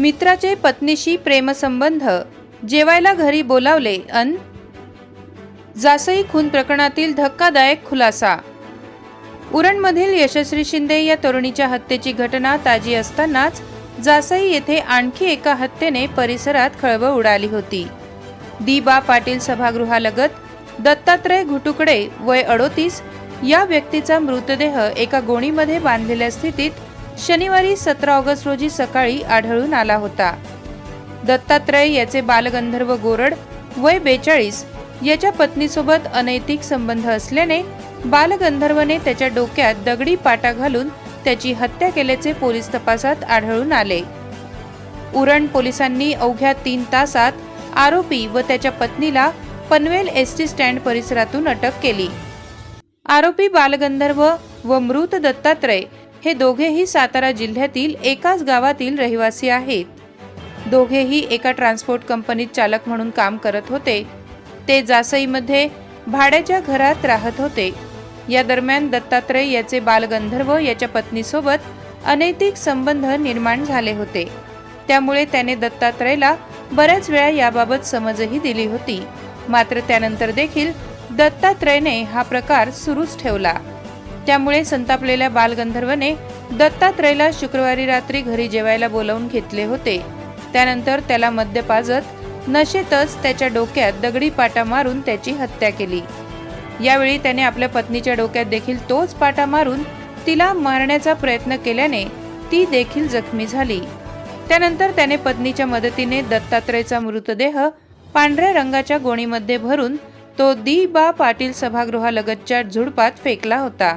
मित्राचे पत्नीशी प्रेमसंबंध. जेवायला घरी बोलावले अन जासई खून प्रकरणातील धक्कादायक खुलासा. उरणमधील यशस्वी शिंदे या तरुणीच्या हत्येची घटना ताजी असतानाच जासई येथे आणखी एका हत्येने परिसरात खळबळ उडाली होती. दी बा पाटील सभागृहालगत दत्तात्रय घुटुकडे वय अडोतीस या व्यक्तीचा मृतदेह एका गोणीमध्ये बांधलेल्या स्थितीत शनिवारी सतरा ऑगस्ट रोजी सकाळी आढळून आला होता. दत्तात्रय याचे बालगंधर्व गोरड वय बेचाळीस याच्या पत्नीसोबत अनैतिक संबंध असल्याने बालगंधर्वने त्याच्या डोक्यात दगडी पाटा घालून त्याची हत्या केल्याचे पोलीस तपासात आढळून आले. उरण पोलिसांनी अवघ्या तीन तासात आरोपी व त्याच्या पत्नीला पनवेल एस टी स्टँड परिसरातून अटक केली. आरोपी बालगंधर्व व मृत दत्तात्रय हे दोघेही सातारा जिल्ह्यातील एकाच गावातील रहिवासी आहेत. दोघेही एका ट्रान्सपोर्ट कंपनीत चालक म्हणून काम करत होते. ते जासईमध्ये भाड्याच्या घरात राहत होते. या दरम्यान दत्तात्रय याचे बालगंधर्व याच्या पत्नीसोबत अनैतिक संबंध निर्माण झाले होते. त्यामुळे त्याने दत्तात्रयला बऱ्याच वेळा याबाबत समजही दिली होती. मात्र त्यानंतर देखील दत्तात्रयने हा प्रकार सुरूच ठेवला. त्यामुळे संतापलेल्या बालगंधर्वने दत्तात्रयला शुक्रवारी रात्री घरी जेवायला बोलावून घेतले होते. त्यानंतर त्याला मद्य पाजत नशेतच त्याच्या डोक्यात दगडी पाटा मारून त्याची हत्या केली. यावेळी त्याने आपल्या पत्नीच्या डोक्यात देखील तोच पाटा मारून तिला मारण्याचा प्रयत्न केल्याने ती देखील जखमी झाली. त्यानंतर त्याने पत्नीच्या मदतीने दत्तात्रयचा मृतदेह पांढऱ्या रंगाच्या गोणीमध्ये भरून तो दी बा पाटील सभागृहालगतच्या झुडपात फेकला होता.